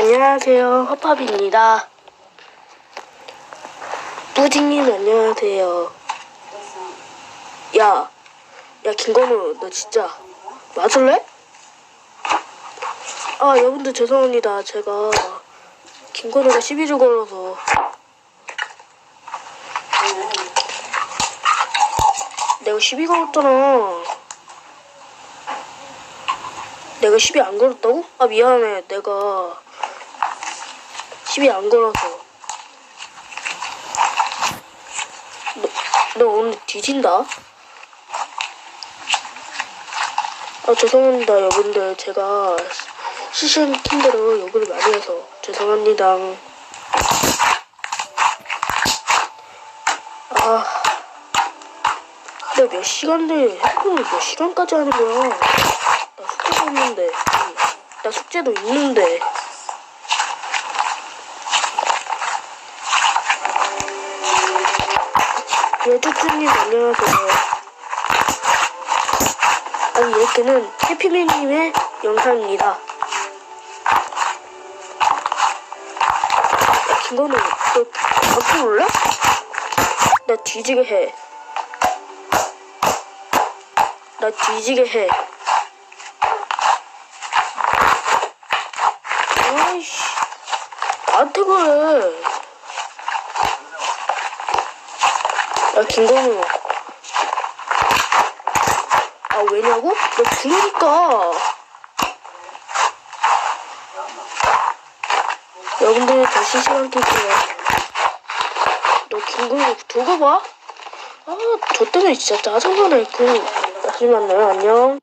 안녕하세요. 허팝입니다. 뿌딩님 안녕하세요. 야, 야 김건우 너 진짜 맞을래? 아 여러분들 죄송합니다. 제가 김건우가 시비를 걸어서 내가 시비 걸었잖아. 내가 시비 안 걸었다고? 아 미안해. 내가 시비 안 걸어서. 너, 너 오늘 뒤진다? 아 죄송합니다 여러분들 제가 시즌 킨대로 욕을 많이 해서 죄송합니다. 아, 내가 몇 시간들 핸드폰을 몇 시간까지 하는 거야? 나 숙제도 있는데, 나 숙제도 있는데. 예, 쭈쭈님 안녕하세요. 아니 이렇게는 해피맨님의 영상입니다. 야, 김건우, 너 앞으로 올래? 나 뒤지게 해. 나 뒤지게 해. 아이씨, 나한테 그래. 야, 김건우. 아, 왜냐고? 나 그러니까. 여러분들 다시 시간 끌게요. 너 김건우 두고 봐? 아, 저 때문에 진짜 짜증나네. 그, 다시 만나요. 안녕.